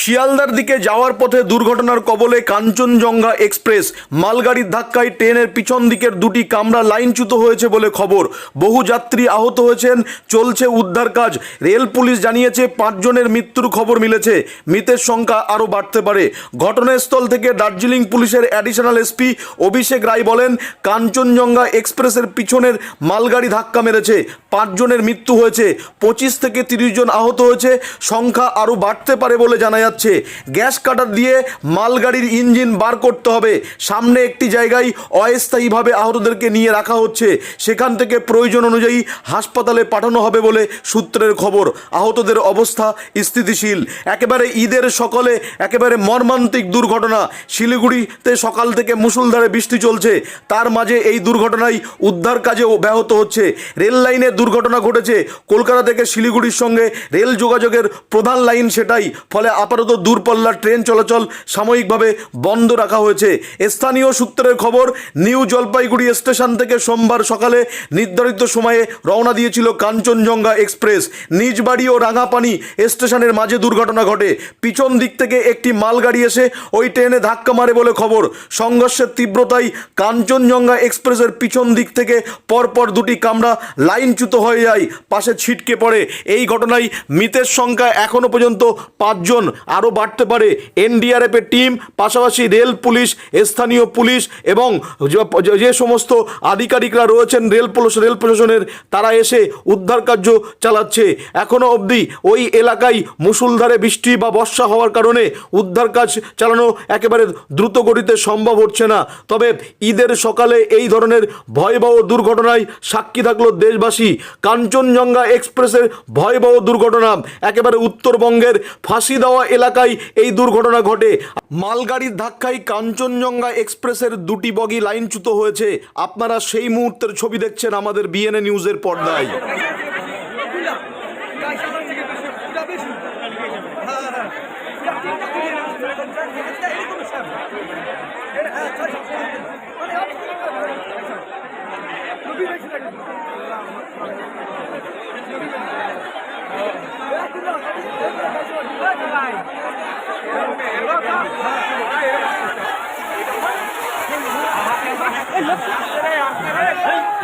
শিয়ালদার দিকে যাওয়ার পথে দুর্ঘটনার কবলে কাঞ্চনজঙ্ঘা এক্সপ্রেস। মালগাড়ির ধাক্কায় ট্রেনের পিছন দিকের দুটি কামরা লাইনচ্যুত হয়েছে বলে খবর। বহু যাত্রী আহত হয়েছেন, চলছে উদ্ধার কাজ। রেল পুলিশ জানিয়েছে, পাঁচজনের মৃত্যুর খবর মিলেছে। মৃতের সংখ্যা আরও বাড়তে পারে। ঘটনাস্থল থেকে দার্জিলিং পুলিশের অ্যাডিশনাল এসপি অভিষেক রায় বলেন, কাঞ্চনজঙ্ঘা এক্সপ্রেসের পিছনের মালগাড়ি ধাক্কা মেরেছে। পাঁচজনের মৃত্যু হয়েছে। পঁচিশ থেকে তিরিশ জন আহত হয়েছে। সংখ্যা আরও বাড়তে পারে বলে জানা যাচ্ছে। গ্যাস কাটার দিয়ে মালগাড়ির ইঞ্জিন বার করতে হবে। সামনে একটি জায়গায় অস্থায়ীভাবে আহতদেরকে নিয়ে রাখা হচ্ছে। সেখান থেকে প্রয়োজন অনুযায়ী হাসপাতালে পাঠানো হবে বলে সূত্রের খবর। আহতদের অবস্থা স্থিতিশীল। একেবারে ঈদের সকলে একেবারে মর্মান্তিক দুর্ঘটনা। শিলিগুড়িতে সকাল থেকে মুষলধারে বৃষ্টি চলছে। তার মাঝে এই দুর্ঘটনায় উদ্ধার কাজেও ব্যাহত হচ্ছে। রেল লাইনে দুর্ঘটনা ঘটেছে। কলকাতা থেকে শিলিগুড়ির সঙ্গে রেল যোগাযোগের প্রধান লাইন সেটাই। ফলে আপাতত দূরপল্লার ট্রেন চলাচল সাময়িকভাবে বন্ধ রাখা হয়েছে। স্থানীয় সূত্রের খবর, নিউ জলপাইগুড়ি স্টেশন থেকে সোমবার সকালে নির্ধারিত সময়ে রওনা দিয়েছিল কাঞ্চনজঙ্ঘা এক্সপ্রেস। নিজ বাড়ি ও রাঙাপানি স্টেশনের মাঝে দুর্ঘটনা ঘটে। পিছন দিক থেকে একটি মালগাড়ি এসে ওই ট্রেনে ধাক্কা মারে বলে খবর। সংঘর্ষের তীব্রতায় কাঞ্চনজঙ্ঘা এক্সপ্রেসের পিছন দিক থেকে পরপর দুটি কামরা লাইনচ্যুত হয়ে যায়। পাশে ছিটকে পড়ে। এই ঘটনায় মৃতের সংখ্যা এখনও পর্যন্ত পাঁচজন। আরও বাড়তে পারে। এনডিআরএফের টিম, পাশাপাশি রেল পুলিশ, স্থানীয় পুলিশ এবং যে- সমস্ত আধিকারিকরা রয়েছেন রেল রেল প্রশাসনের, তারা এসে উদ্ধার কার্য চালাচ্ছে। এখনও অবধি ওই এলাকায় মুসুলধারে বৃষ্টি বা বর্ষা হওয়ার কারণে উদ্ধার কাজ চালানো একেবারে দ্রুত গতিতে সম্ভব হচ্ছে না। তবে ঈদের সকালে এই ধরনের ভয়াবহ দুর্ঘটনায় সাক্ষী থাকল দেশবাসী। কাঞ্চনজঙ্ঘা এক্সপ্রেসের ভয়াবহ দুর্ঘটনা, একেবারে উত্তরবঙ্গের ফাঁসি দেওয়া এলাকায় এই দুর্ঘটনা ঘটে। মালগাড়ির ধাক্কায় কাঞ্চনজঙ্ঘা এক্সপ্রেসের দুটি বগি লাইনচ্যুত হয়েছে। আপনারা সেই মুহূর্তের ছবি দেখছেন আমাদের বিএনএ নিউজের পর্দায়।